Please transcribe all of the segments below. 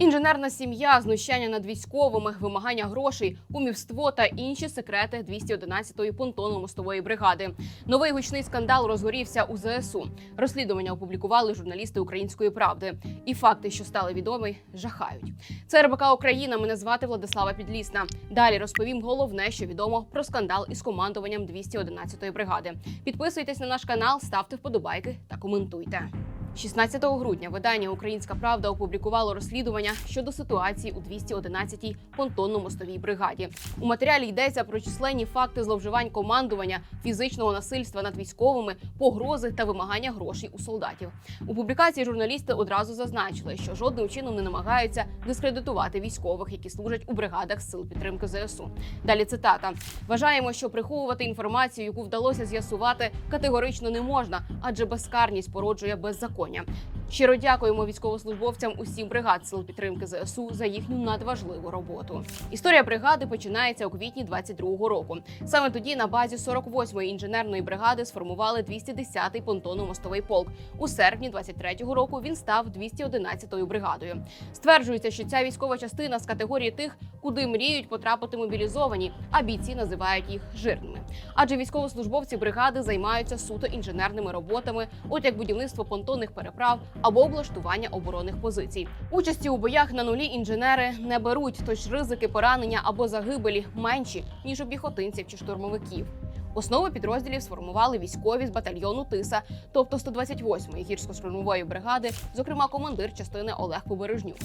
Інженерна сім'я, знущання над військовими, вимагання грошей, кумівство та інші секрети 211-ї понтонно-мостової бригади. Новий гучний скандал розгорівся у ЗСУ. Розслідування опублікували журналісти Української правди. І факти, що стали відомі, жахають. Це РБК Україна. Мене звати Владислава Підлісна. Далі розповім головне, що відомо про скандал із командуванням 211-ї бригади. Підписуйтесь на наш канал, ставте вподобайки та коментуйте. 16 грудня видання Українська Правда опублікувало розслідування щодо ситуації у 211-й понтонно-мостовій бригаді. У матеріалі йдеться про численні факти зловживань командування, фізичного насильства над військовими, погрози та вимагання грошей у солдатів. У публікації журналісти одразу зазначили, що жодним чином не намагаються дискредитувати військових, які служать у бригадах сил підтримки ЗСУ. Далі цитата: вважаємо, що приховувати інформацію, яку вдалося з'ясувати, категорично не можна, адже безкарність породжує беззаконня. Щиро дякуємо військовослужбовцям усіх бригад сил підтримки ЗСУ за їхню надважливу роботу. Історія бригади починається у квітні 22-го року. Саме тоді на базі 48-ї інженерної бригади сформували 210-й понтонно-мостовий полк. У серпні 23-го року він став 211-ю бригадою. Стверджується, що ця військова частина з категорії тих, куди мріють потрапити мобілізовані, а бійці називають їх жирними. Адже військовослужбовці бригади займаються суто інженерними роботами, от як будівництво понтонних переправ або облаштування оборонних позицій. Участі у боях на нулі інженери не беруть, тож ризики поранення або загибелі менші ніж у піхотинців чи штурмовиків. Основу підрозділів сформували військові з батальйону Тиса, тобто 128-ї гірсько-штурмової бригади, зокрема командир частини Олег Побережнюк.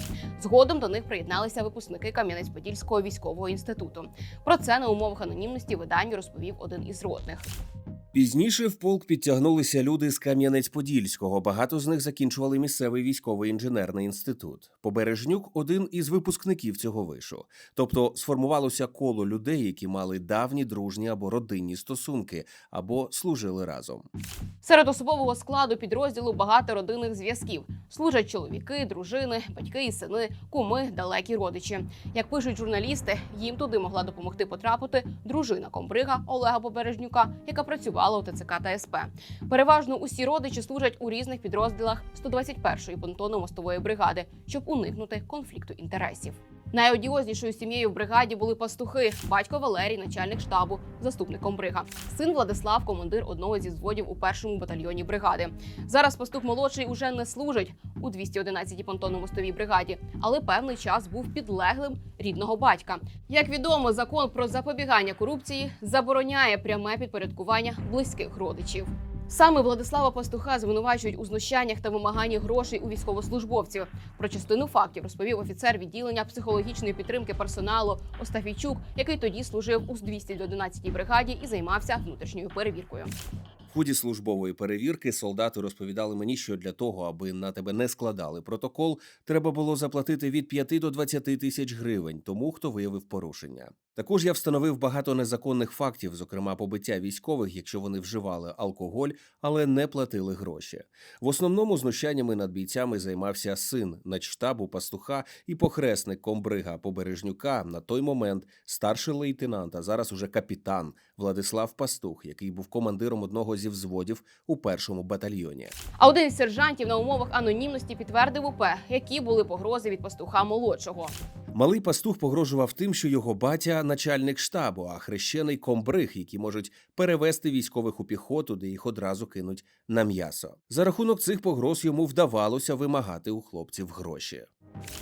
Згодом до них приєдналися випускники Кам'янець-Подільського військового інституту. Про це на умовах анонімності виданню розповів один із ротних. Пізніше в полк підтягнулися люди з Кам'янець-Подільського. Багато з них закінчували місцевий військовий інженерний інститут. Побережнюк один із випускників цього вишу. Тобто сформувалося коло людей, які мали давні дружні або родинні стосунки, або служили разом. Серед особового складу підрозділу багато родинних зв'язків. Служать чоловіки, дружини, батьки і сини, куми, далекі родичі. Як пишуть журналісти, їм туди могла допомогти потрапити дружина комбрига Олега Побережнюка, яка працювала у ТЦК та СП. Переважно усі родичі служать у різних підрозділах 121-ї понтонно-мостової бригади, щоб уникнути конфлікту інтересів. Найодіознішою сім'єю в бригаді були пастухи, батько Валерій, начальник штабу, заступник комбрига, син Владислав, командир одного зі зводів у першому батальйоні бригади. Зараз пастух молодший уже не служить у 211-й понтонно-мостовій бригаді, але певний час був підлеглим рідного батька. Як відомо, закон про запобігання корупції забороняє пряме підпорядкування близьких родичів. Саме Владислава Пастуха звинувачують у знущаннях та вимаганні грошей у військовослужбовців. Про частину фактів розповів офіцер відділення психологічної підтримки персоналу Остафійчук, який тоді служив у 211-й бригаді і займався внутрішньою перевіркою. Ході службової перевірки солдати розповідали мені, що для того, аби на тебе не складали протокол, треба було заплатити від 5 до 20 тисяч гривень тому, хто виявив порушення. Також я встановив багато незаконних фактів, зокрема побиття військових, якщо вони вживали алкоголь, але не платили гроші. В основному знущаннями над бійцями займався син начштабу пастуха і похресник комбрига Побережнюка на той момент старший лейтенант, а зараз уже капітан Владислав Пастух, який був командиром одного зі взводів у першому батальйоні. А один із сержантів на умовах анонімності підтвердив УП, які були погрози від пастуха молодшого. Малий пастух погрожував тим, що його батя начальник штабу, а хрещений комбриг, які можуть перевести військових у піхоту, де їх одразу кинуть на м'ясо. За рахунок цих погроз йому вдавалося вимагати у хлопців гроші.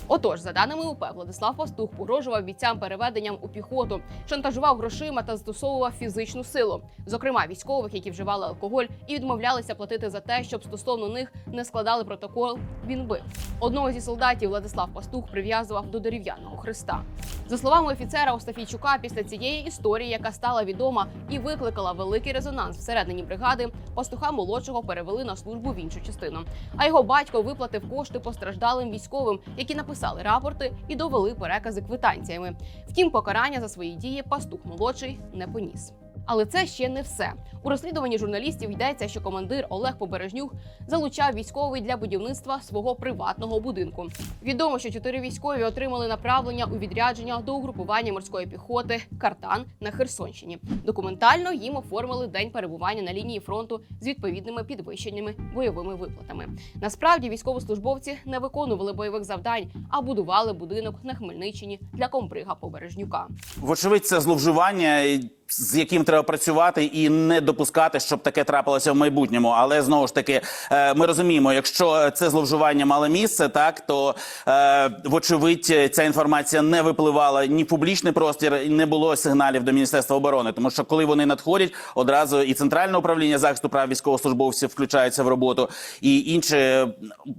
Отож, за даними УП, Владислав Пастух погрожував бійцям переведенням у піхоту, шантажував грошима та застосовував фізичну силу, зокрема військових, які вживали алкоголь і відмовлялися платити за те, щоб стосовно них не складали протокол. Він бив одного зі солдатів. Владислав Пастух прив'язував до дерев'яного хреста. За словами офіцера Остафійчука, після цієї історії, яка стала відома і викликала великий резонанс всередині бригади, пастуха молодшого перевели на службу в іншу частину. А його батько виплатив кошти постраждалим військовим, які написали рапорти і довели перекази квитанціями. Втім, покарання за свої дії пастух молодший не поніс. Але це ще не все. У розслідуванні журналістів йдеться, що командир Олег Побережнюк залучав військовий для будівництва свого приватного будинку. Відомо, що чотири військові отримали направлення у відрядження до угрупування морської піхоти Картан на Херсонщині. Документально їм оформили день перебування на лінії фронту з відповідними підвищеними бойовими виплатами. Насправді військовослужбовці не виконували бойових завдань, а будували будинок на Хмельниччині для комбрига Побережнюка. Вочевидь, це зловживання, з яким треба працювати і не допускати, щоб таке трапилося в майбутньому. Але знову ж таки, е, ми розуміємо, якщо це зловживання мало місце, так то е, вочевидь ця інформація не випливала ні в публічний простір, не було сигналів до міністерства оборони. Тому що коли вони надходять, одразу і центральне управління захисту прав військовослужбовців включається в роботу, і інші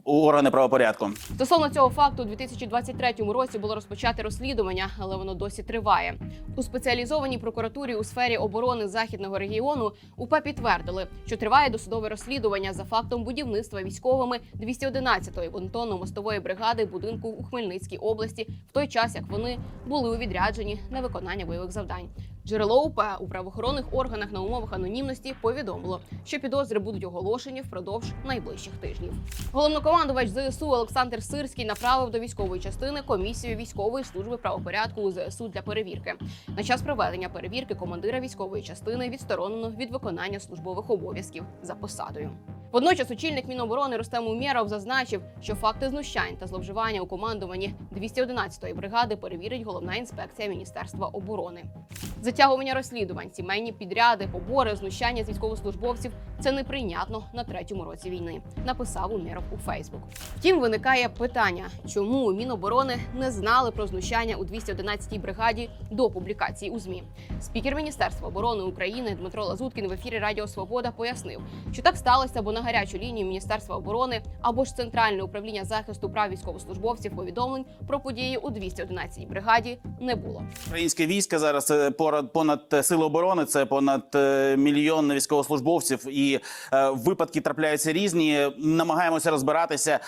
органи правопорядку. Стосовно цього факту, у 2023 році було розпочате розслідування, але воно досі триває. У спеціалізованій прокуратурі сфері оборони західного регіону УП підтвердили, що триває досудове розслідування за фактом будівництва військовими 211-ї понтонно-мостової бригади будинку у Хмельницькій області в той час, як вони були у відрядженні на виконання бойових завдань. Джерело УП у правоохоронних органах на умовах анонімності повідомило, що підозри будуть оголошені впродовж найближчих тижнів. Головнокомандувач ЗСУ Олександр Сирський направив до військової частини комісію військової служби правопорядку у ЗСУ для перевірки. На час проведення перевірки командира військової частини відсторонено від виконання службових обов'язків за посадою. Водночас очільник Міноборони Рустем Умєров зазначив, що факти знущань та зловживання у командуванні 211-ї бригади перевірить головна інспекція Міністерства оборони. Затягування розслідувань, сімейні підряди, побори, знущання з військовослужбовців це неприйнятно на третьому році війни. Написав Умєров у Фейсбук. Втім, виникає питання, чому Міноборони не знали про знущання у 211-й бригаді до публікації у змі. Спікер Міністерства оборони України Дмитро Лазуткін в ефірі Радіо Свобода пояснив, що так сталося, бо на гарячу лінію Міністерства оборони або ж Центральне управління захисту прав військовослужбовців повідомлень про події у 211-й бригаді не було. Українське військо зараз це понад е, сили оборони, це понад е, мільйон військовослужбовців, і е, випадки трапляються різні. Намагаємося розбиратися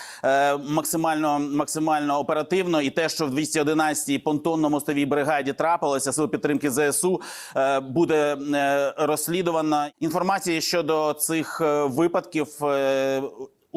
максимально максимально оперативно. І те, що в 211-й понтонно-мостовій бригаді трапилося, сили підтримки ЗСУ буде е, розслідувана. Інформації щодо цих випадків.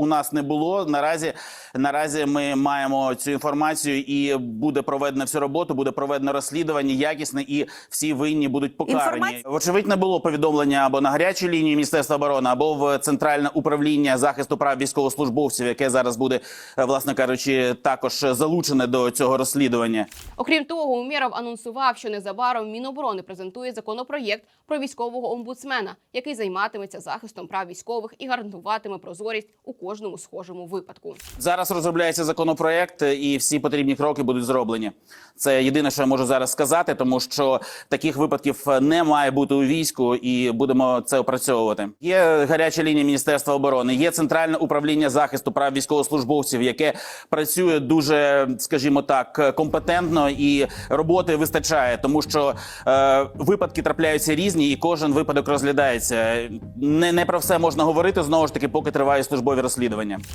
У нас не було наразі. Наразі ми маємо цю інформацію, і буде проведена всю роботу, буде проведено розслідування якісне, і всі винні будуть покарані. Інформація- Вочевидь, не було повідомлення або на гарячій лінії Міністерства оборони, або в центральне управління захисту прав військовослужбовців, яке зараз буде, е, власне кажучи, також залучене до цього розслідування. Окрім того, Умєров анонсував, що незабаром Міноборони презентує законопроєкт про військового омбудсмена, який займатиметься захистом прав військових і гарантуватиме прозорість у кожному схожому випадку. Зараз розробляється законопроект, і всі потрібні кроки будуть зроблені. Це єдине, що я можу зараз сказати, тому що таких випадків не має бути у війську, і будемо це опрацьовувати. Є гаряча лінія Міністерства оборони, є центральне управління захисту прав військовослужбовців, яке працює дуже, скажімо так, компетентно і роботи вистачає, тому що е, випадки трапляються різні, і кожен випадок розглядається. Не, не про все можна говорити знову ж таки, поки тривають службові розслідування.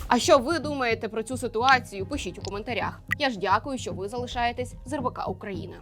А що ви думаєте про цю ситуацію? Пишіть у коментарях. Я ж дякую, що ви залишаєтесь з РБК Україна.